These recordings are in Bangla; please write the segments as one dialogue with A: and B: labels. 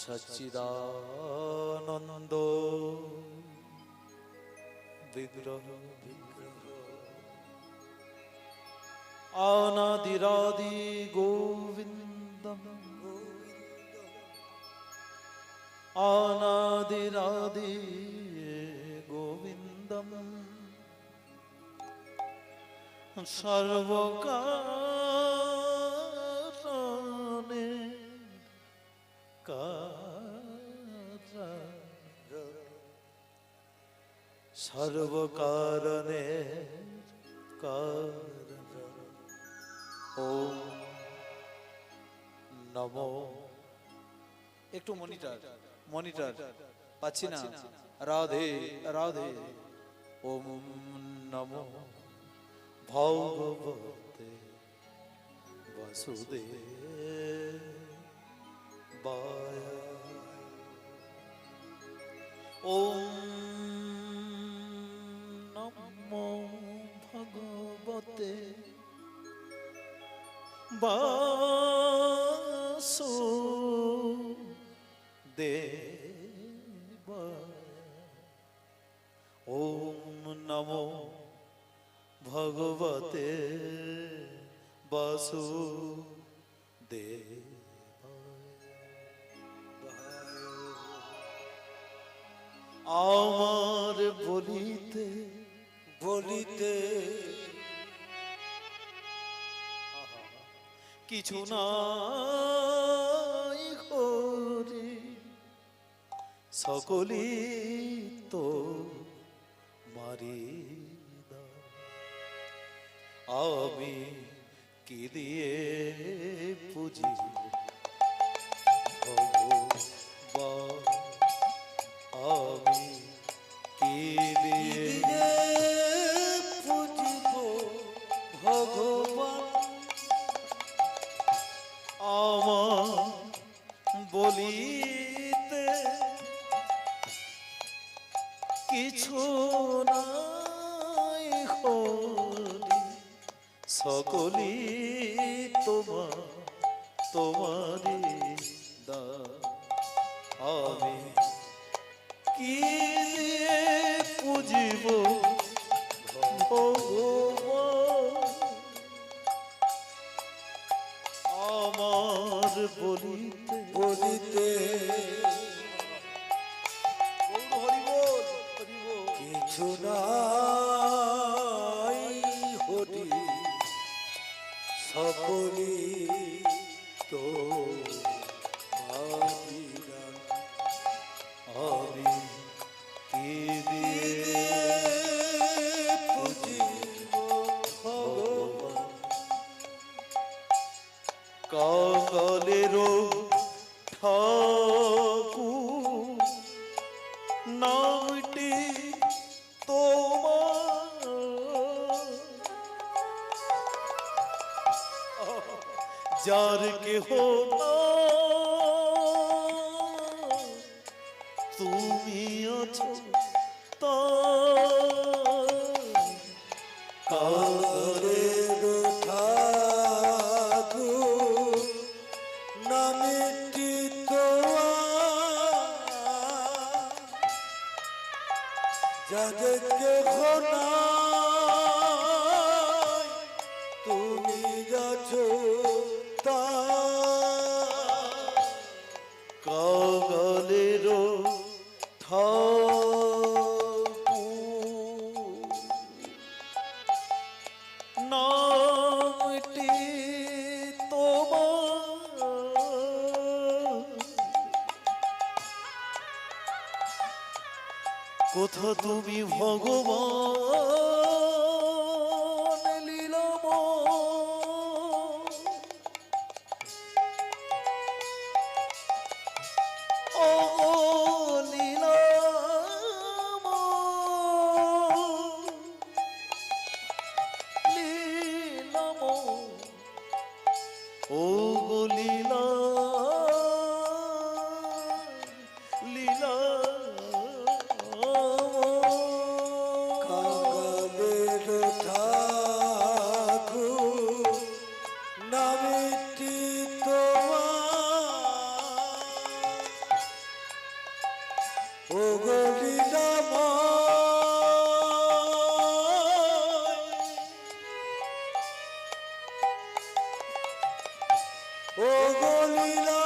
A: সচ্চিদানন্দ বিগ্রহ আনাদিরাদি গোবিন্দম আনাদিরাদি গোবিন্দম সর্বকারণে সর্বকারণে কারণ। ওম নম। একটু মনিটর মনিটর পাচ্ছি না? রাধে রাধে। ওম নম। ভগবতে বাসুদেবায় ওম নমো ভগবতে বাসু ওম নমো ভগবতে বাসু আমার বলিতে
B: বলিতে।
A: কিছু নাই হরি সকলি তো মারি আমি কি দিয়ে পুজি আমার যার কেহ নাই, তুমি আছো তার
B: নামটি তোমার।
A: কোথা তুমি ভগবান? ও ও
B: গলিলা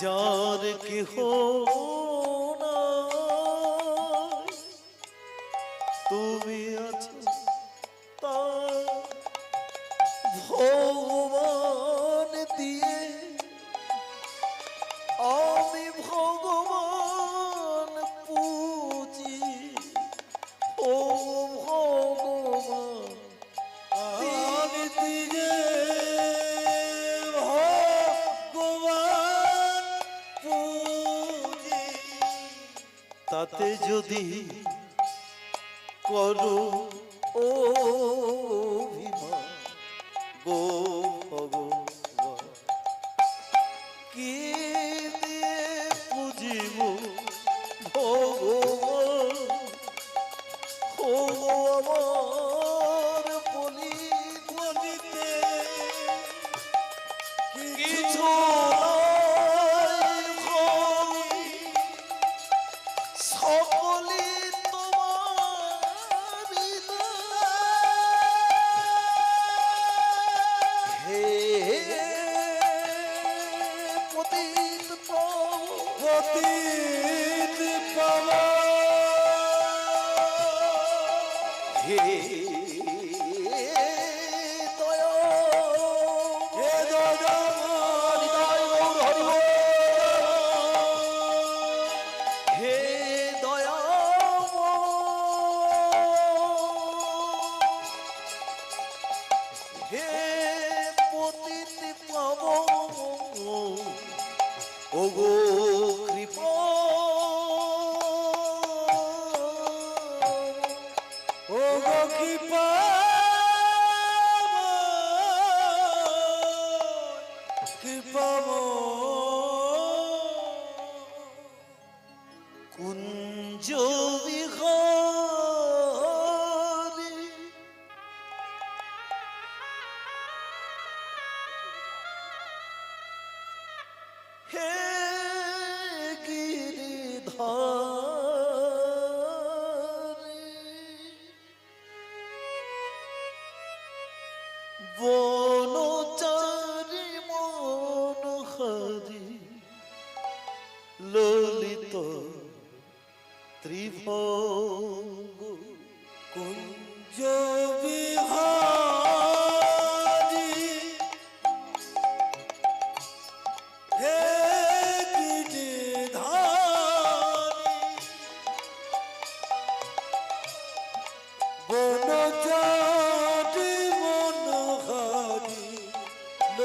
A: যার কেহ ও
B: Ei, ei.
A: বনচারি মন হরি ললিত ত্রিভঙ্গ
B: কুঞ্জ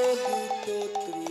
B: Todo, todo.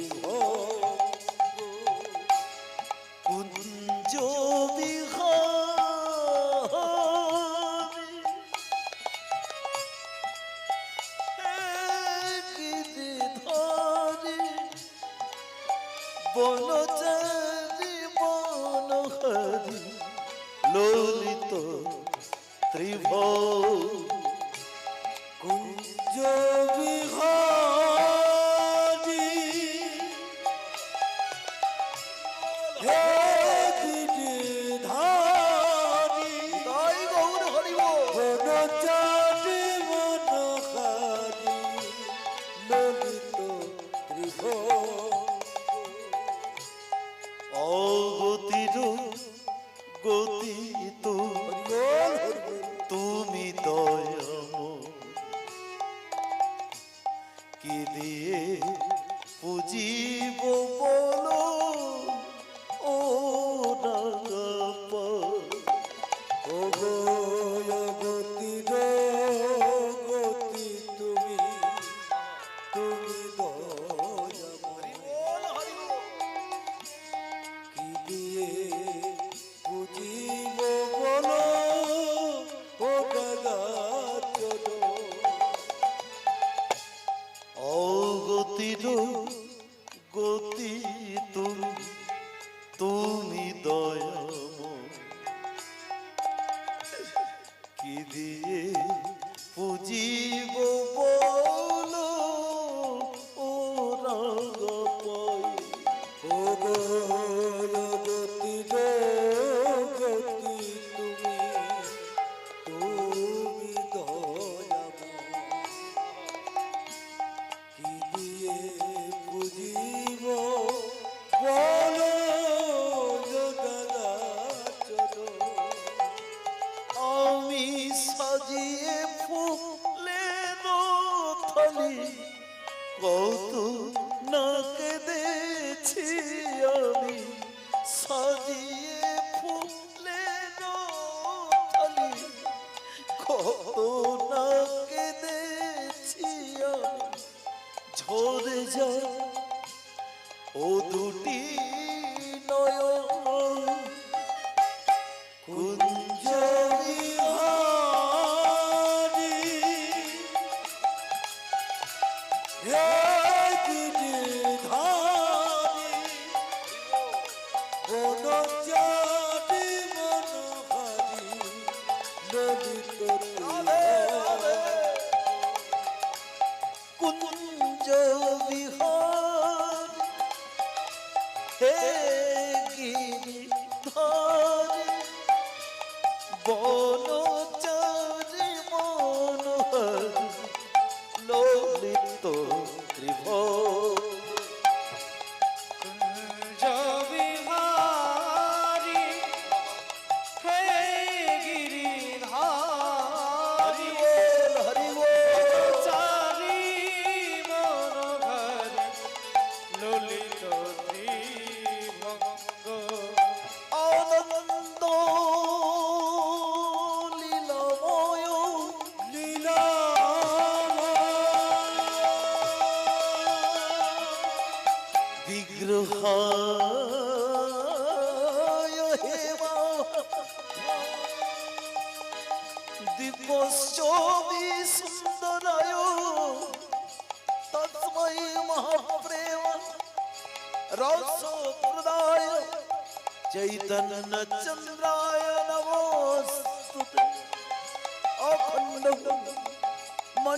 B: বনচারী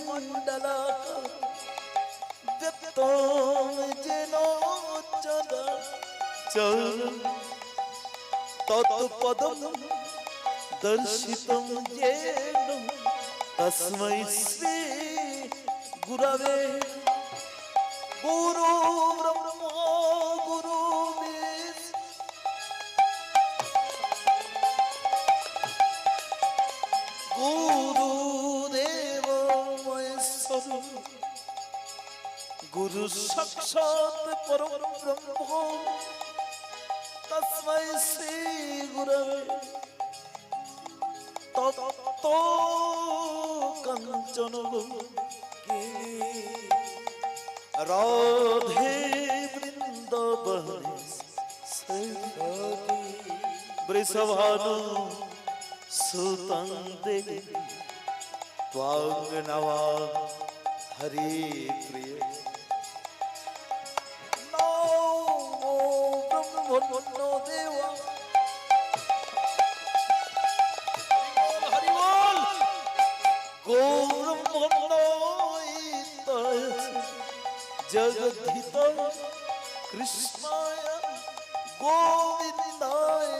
A: মণ্ডলাকার ব্যক্তম যেন চদা চরণ তৎপদম দর্শিতম যেন তস্मै শ্রী গুরবে গুরু ব্রহ্মা গুরু সাক্ষাৎ পরম ব্রহ্ম তস্मै শ্রী গুরবে তত্ত কাঞ্চন রাধে বৃন্দাবন বৃষভানু সুতং দেবী ত্বাং নवा হরে প্রিয় ব্রহ্মণ্য দেবা হরি বল গৌরম জগদ্ধিত কৃষ্ণায় গোবিন্দায়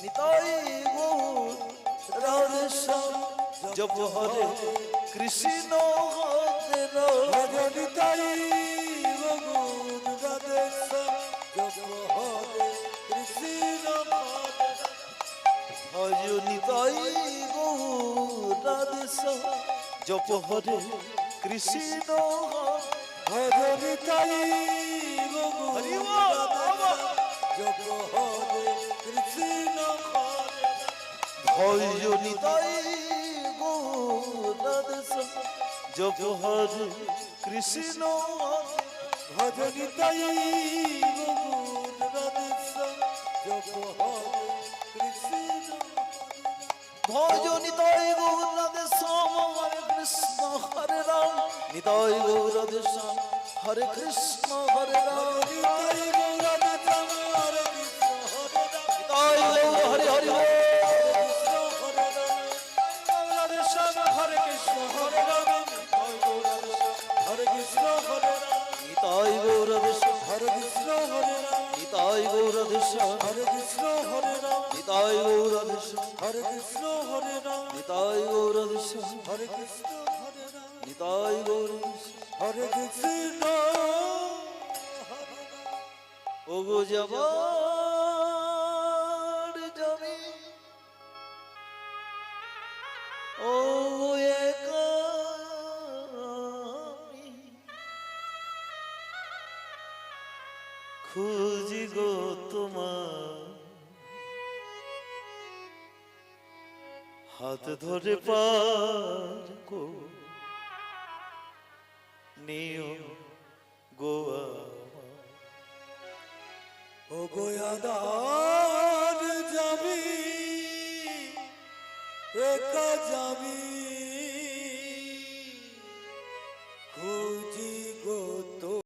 A: নিতাই গৌর রাধেশ্যাম জপ হরে কৃষ্ণ হরে রাধে
B: ভজনিতাই ভগুন রাধেশ জপ হরে কৃষ্ণ হরে
A: ভজ নিতাই গৌর রাধেশ্যাম জপ হরে কৃষ্ণ
B: ভজনিতাই
A: বল,
B: জপ হরে কৃষ্ণ
A: জপ হরে কৃষ্ণ
B: ভগুন রাধেশ জপ হরে কৃষ্ণ
A: ভজ নিতাই গৌর রাধেশ্যাম। হরে কৃষ্ণ হরে রাম নিতাই গৌর রাধেশ্যাম হরে কৃষ্ণ, হরে রাম।
B: কৃষ্ণ হরে রাম।
A: নিতাই গৌরবেশ হরে
B: কৃষ্ণ হরে রাম।
A: নিতাই গৌরবেশ
B: হরে কৃষ্ণ হরে রাম।
A: নিতাই গৌরবেশ
B: হরে কৃষ্ণ হরে রাম।
A: নিতাই গৌরবেশ
B: হরে কৃষ্ণ
A: ও যাবার খুঁজি গো তোমার। হাত ধরে পার কো। নিও গোয়া
B: ও গোয়াদার যাবি একা যাবি